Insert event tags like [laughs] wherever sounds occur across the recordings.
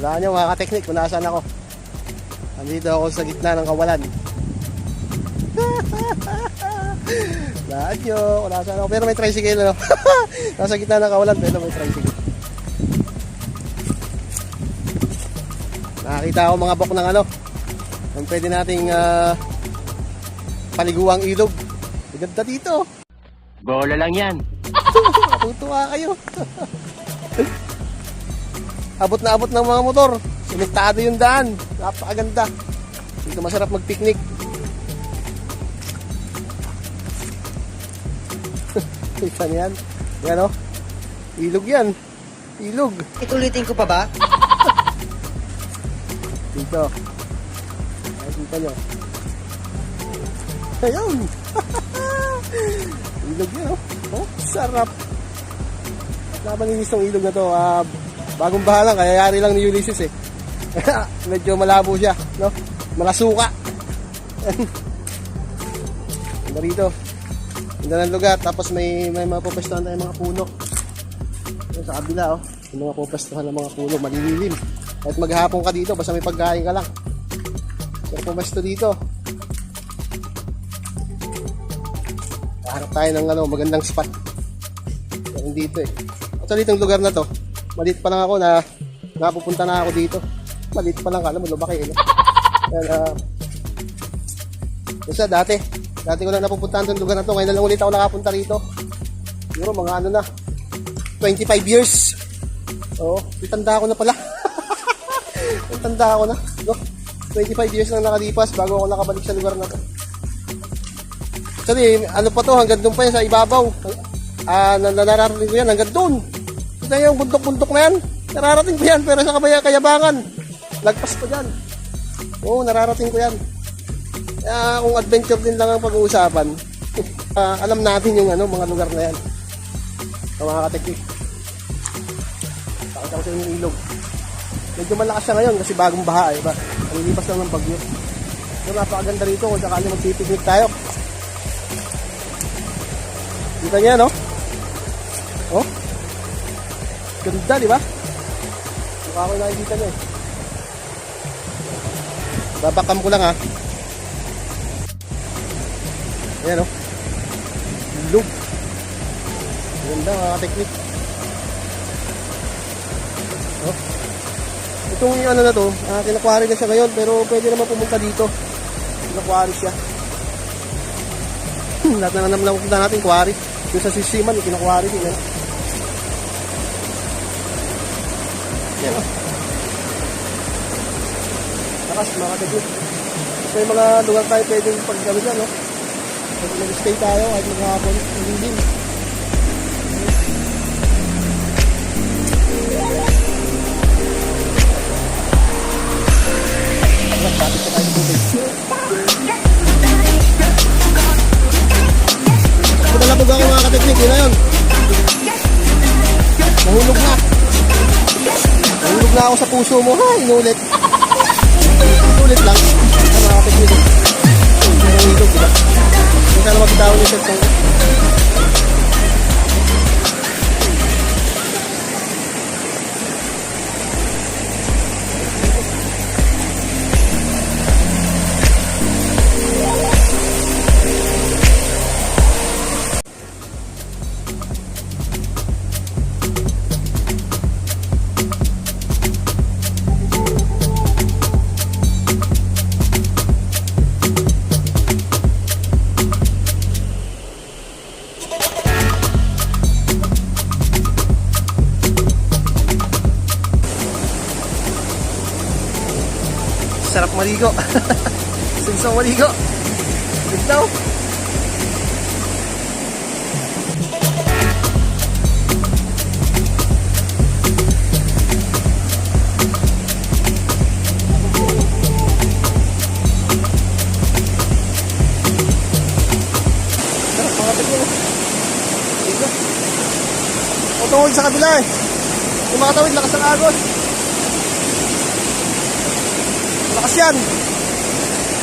Wala nyo mga ka-technique kung nasaan ako. Nandito ako sa gitna ng kawalan. Wala nyo kung nasaan ako. Pero may tricycle ano. [laughs] Nasa gitna ng kawalan pero may tricycle. Nakakita ako mga bok ng ano. Ang pwede nating ah, paliguang ilog. Maganda dito. Bola lang yan. [laughs] Tutuwa kayo. abot na abot ng mga motor. Simentado yung daan. Napakaganda. Dito masarap mag-picnic. Kita [laughs] niyan. Yan o. Ilog yan. Ilog. Itulitin ko pa ba? Dito. Dito nyo. Ayun. [laughs] ilog yan, oh. Oh, sarap. Napaninis tong ilog na to. Ah, bagong baha lang, kaya yari lang ni Ulysses eh. [laughs] Medyo malabo siya, no? Malasuka. Ganda rito. Ganda ng lugar. Tapos may, may mga pupestuhan tayong mga puno. Sa kabila, oh. Yung mga pupestuhan ng mga puno, malililim. Kahit maghapon ka dito, basta may pagkain ka lang. Pero pumesto dito. Kaharap tayo ng ano, magandang spot. Meron dito eh. Actually, itong lugar na to, malit pa lang ako na napupunta na ako dito. Malit pa lang, kala mo, lumaki eh. no? Yan, ah, kasi dati, dati ko na napupuntahan itong lugar na to. Ngayon na lang ulit ako nakapunta rito. Siguro mga ano na, 25 years. Oo, itanda ko na pala. Itanda ko na. No? 25 years lang nakalipas bago ako nakabalik sa lugar na to. Actually, ano pa to, hanggang doon pa yan sa ibabaw. Ah, na, na- nararating ko yan hanggang doon. Ito yung bundok-bundok na yan. Nararating ko yan, pero sa kabaya kayabangan. Lagpas ko dyan. Oo, nararating ko yan. Kaya kung adventure din lang ang pag-uusapan, [laughs] ah, alam natin yung ano, mga lugar na yan. Sa mga kateknik. Pakita ko sa inyo ilog. Medyo malakas siya ngayon kasi bagong baha eh. Ba? Nililipas lang ng bagyo. So napakaganda rito kung sakali magpipiknik tayo. Kita niya no? Oh? Ganda di ba? Mukha ko nakikita niya eh. Babakam ko lang ha. Ayan oh. Ilog. Ganda mga teknik. Oh. Itong yung ano na to, uh, kinakwari na siya ngayon pero pwede naman pumunta dito. Kinakwari siya. Lahat na naman napunta natin, kwari. Yung sa sisiman, yung kinakwari din. Yan. Yan o. Lakas, mga kategit. May mga lugar tayo pwedeng pagkano dyan, no? Pwede nag-stay tayo kahit maghapon, hindi Nalabog ako mga kateknik, yun na yun. Nahulog na. Na ako sa puso mo. Ha, inulit. Inulit lang. Ha, mga kateknik. Nahulog, diba? Hindi sana mabitawan yung cellphone maligo. Sinsong maligo. Ganda oh. Sarap mga tigil. Dito. O tungkol sa kabila eh. Tumakatawid, lakas ng agos. Malakas yan.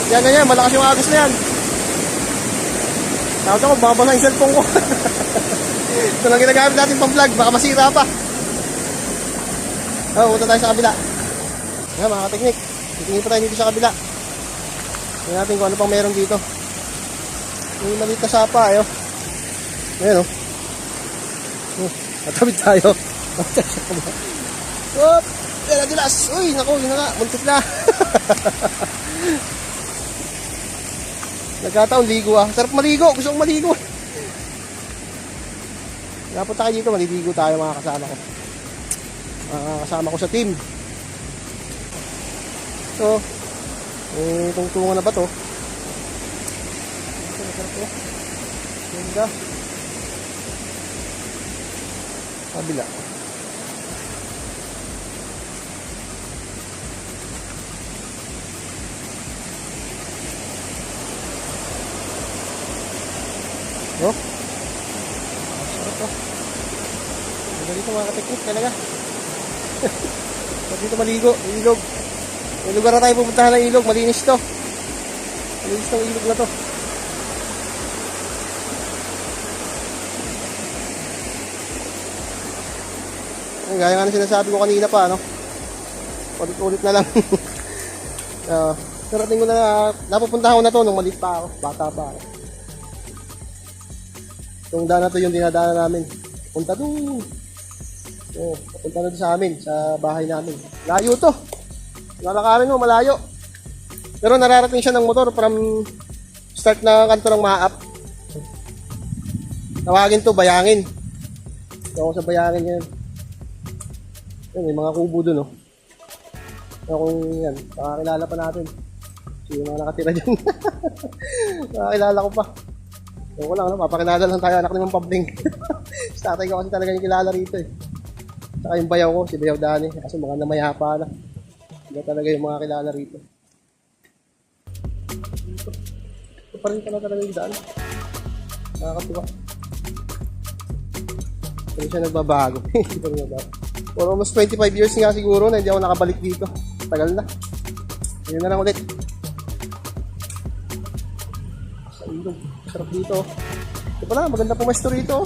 Yan, yan, yan. Malakas yung agos na yan. Tapos ako, baka basa yung cellphone ko. [laughs] Ito lang ginagamit natin pang vlog. Baka masira pa. Oh, punta tayo sa kabila. Yan, mga kateknik. Titingin pa tayo dito sa kabila. Tingnan natin kung ano pang meron dito. May maliit na sapa, ayo. Ayan, oh. Oh, Natawid tayo. Natawid tayo sa! Yan, nadulas. Uy, naku, yun na nga. Muntik na. Nagkataon, ligo ah. Sarap maligo. Gusto kong maligo. Napunta kayo dito, maliligo tayo mga kasama ko. Mga kasama ko sa team. So, eh, tungtungan na ba to? Ito, masarap. Ganda. Kabila. No? Mga kateknik talaga. Sarap dito maligo, ilog. May lugar na tayo pupuntahan ng ilog, malinis to. Malinis tong ilog na to. Ay, gaya nga ng sinasabi ko kanina pa, ano? Ulit-ulit na lang. uh, [laughs] narating ko na, napupuntahan ko na to nung maliit pa ako, bata pa ako. Itong daan na to yung dinadaanan namin. Punta doon. Oh, papunta na sa amin, sa bahay namin. Layo to. Lalakarin mo, malayo. Pero nararating siya ng motor from start na kanto ng maap. Tawagin to, bayangin. Ito ako sa bayangin yan. Yan, may mga kubo dun, oh. Ano kung yan, makakilala pa natin. Sino mga nakatira dyan. [laughs] makakilala ko pa. Ewan ko lang, no? papakilala lang tayo, anak ni Mang [laughs] sa tatay ko kasi talaga yung kilala rito, eh. Saka yung bayaw ko, si Bayaw Dani. Kasi mga namayapa na. Sila talaga yung mga kilala rito. Ito pa rin pala talaga yung daan. Nakakatuwa. Hindi siya nagbabago. [laughs] Hindi rin nagbabago. For almost 25 years nga siguro na hindi ako nakabalik dito. Tagal na. Yun na lang ulit. Sa ilog. Sarap dito. Ito pala, maganda pumesto rito.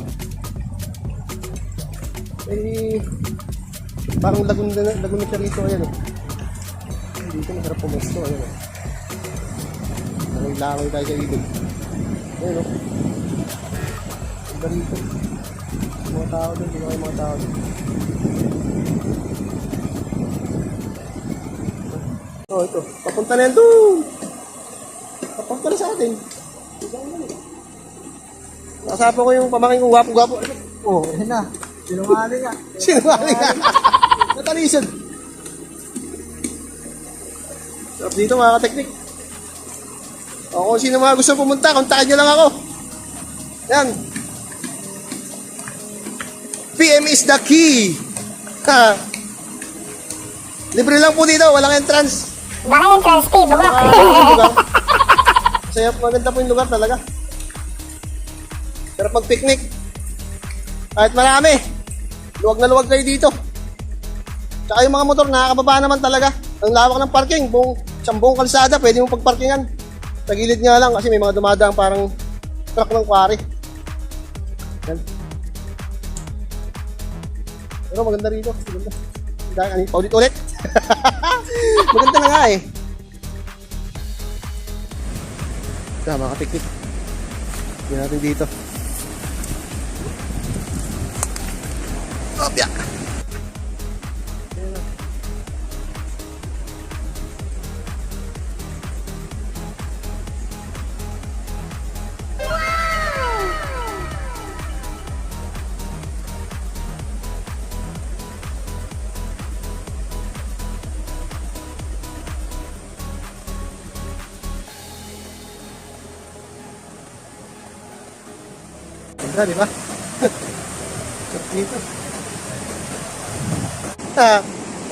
Eh, parang lagun na, lagun na siya rito. Ayan oh. Dito masarap pumesto. Ayan oh. Langoy-langoy tayo sa ilog. Ayan oh. Ganda rito. Mga tao doon, hindi mga tao doon. Oh, ito. Papunta na yan doon. Papunta na sa atin. Nakasapa ko yung pamangkin kong gwapo-gwapo. Oh, Ayun na. Sinungaling nga. Sinungaling nga. [laughs] Natalisod. Sarap dito mga kateknik. O kung sino mga gusto pumunta, kontakin nyo lang ako. Yan. PM is the key. Ha. Libre lang po dito, walang entrance. Baka. Ah, yung lugar. Saya, maganda po yung lugar talaga. Sarap mag-picnic. Kahit marami. Luwag na luwag kayo dito. Tsaka yung mga motor, nakakababa naman talaga. Ang lawak ng parking, buong, isang buong kalsada, pwede mo pagparkingan. Sa gilid nga lang kasi may mga dumadang parang truck ng quarry. Yan. Pero maganda rito. Maganda. Dahil, paulit-ulit. [laughs] maganda na nga eh. Ito, mga piknik. Tingnan natin dito. Opya! Ganda, di ba? [laughs] Sarap dito. Ah,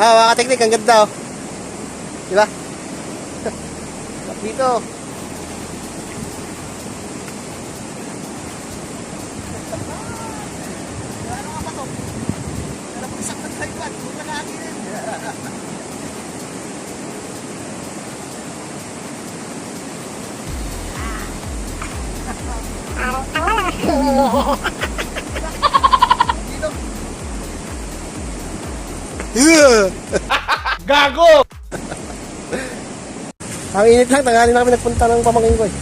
ah, mga teknik, ang ganda oh. Di ba? [laughs] Dito. Ano [laughs] Gago! [laughs] Ang init lang, tangali na kami nagpunta ng pamangkin ko eh.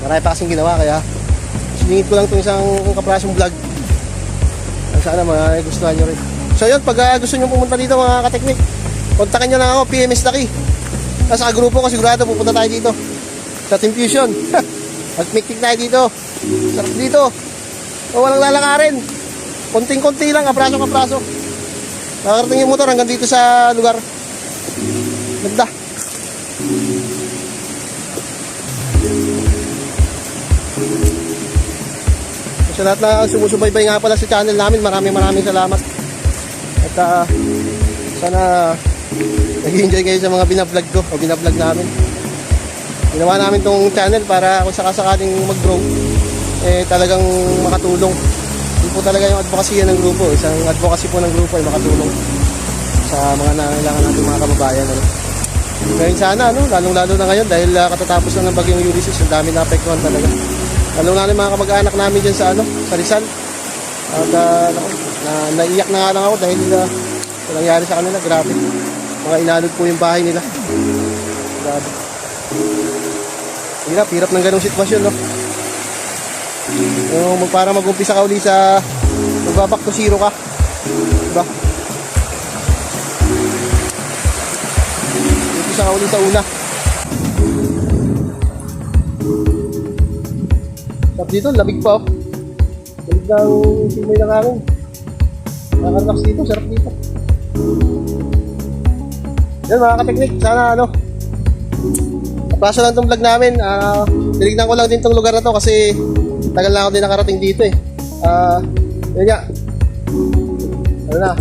Marami pa kasing ginawa kaya siningit ko lang itong isang kaprasong vlog. Sana mga gustuhan nyo rin. So yun, pag ah, gusto nyo pumunta dito mga kateknik, kontakin nyo lang ako, PMS Lucky. Nasa grupo ko, sigurado pupunta tayo dito. Sa Team Fusion. [laughs] Mag-picnic tayo dito. Sarap dito. O walang lalakarin. Konting-konti lang, kapraso-kapraso. Nakakarating yung motor hanggang dito sa lugar. Ganda. Sa lahat na sumusubaybay nga pala sa channel namin, maraming maraming salamat. At ah, sana nag-enjoy kayo sa mga binablog ko o binablog namin. Ginawa namin tong channel para kung sakasakaling mag-grow, eh talagang makatulong. Po talaga yung advocacy ng grupo. Isang advocacy po ng grupo ay makatulong sa mga nangailangan nating mga kababayan. Ano. Ngayon sana, ano, lalong-lalo na ngayon dahil ah, katatapos na ng bagyong Ulysses, ang dami na apektuhan talaga. Lalong lalo mga kamag-anak namin dyan sa, ano, sa Rizal. At ah, naku, na, naiyak na nga lang ako dahil uh, nangyari sa kanila, grabe. Mga inalod po yung bahay nila. Grabe. Hirap, hirap ng ganong sitwasyon, no? Yung para mag-umpisa ka uli sa magbabak to zero ka. Diba? Umpisa ka uli sa una. Tap dito, labig pa oh. Labig ng simoy ng hangin. Nakakarakas dito, sarap dito. Yan mga kateknik, sana ano, Kapraso lang itong vlog namin. Ah, tinignan ko lang din itong lugar na to kasi tagal na ako din nakarating dito eh. Ah, yun nga. Ano na.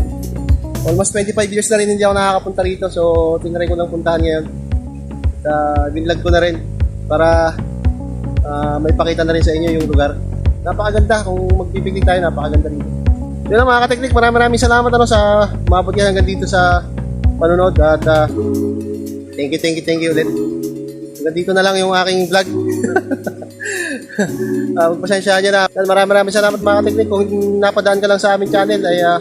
Almost 25 years na rin hindi ako nakakapunta rito so tinry ko lang puntahan ngayon. At uh, binlog ko na rin para ah, may pakita na rin sa inyo yung lugar. Napakaganda kung magpipiglig tayo, napakaganda rito. Yun lang mga kateknik, maraming maraming salamat ano, sa umabot yan hanggang dito sa panonood at ah, thank you, thank you, thank you ulit. Hanggang dito na lang yung aking vlog. [laughs] uh, Magpasensya nyo na. Maraming maraming salamat mga kateknik. Kung napadaan ka lang sa aming channel ay uh,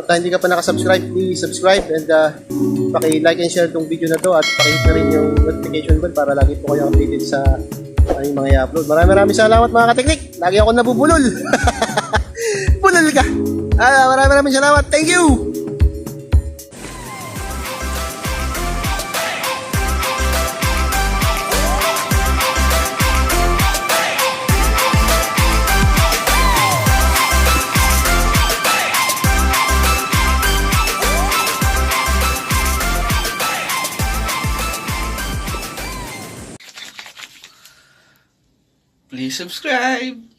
at uh, hindi ka pa nakasubscribe, please subscribe and uh, paki-like and share tong video na to at paki-hit na rin yung notification bell para lagi po kayo updated sa aming mga i-upload. Maraming maraming salamat mga kateknik. Lagi ako nabubulol. [laughs] Bulol ka. Ah, maraming maraming salamat. Thank you. Subscribe.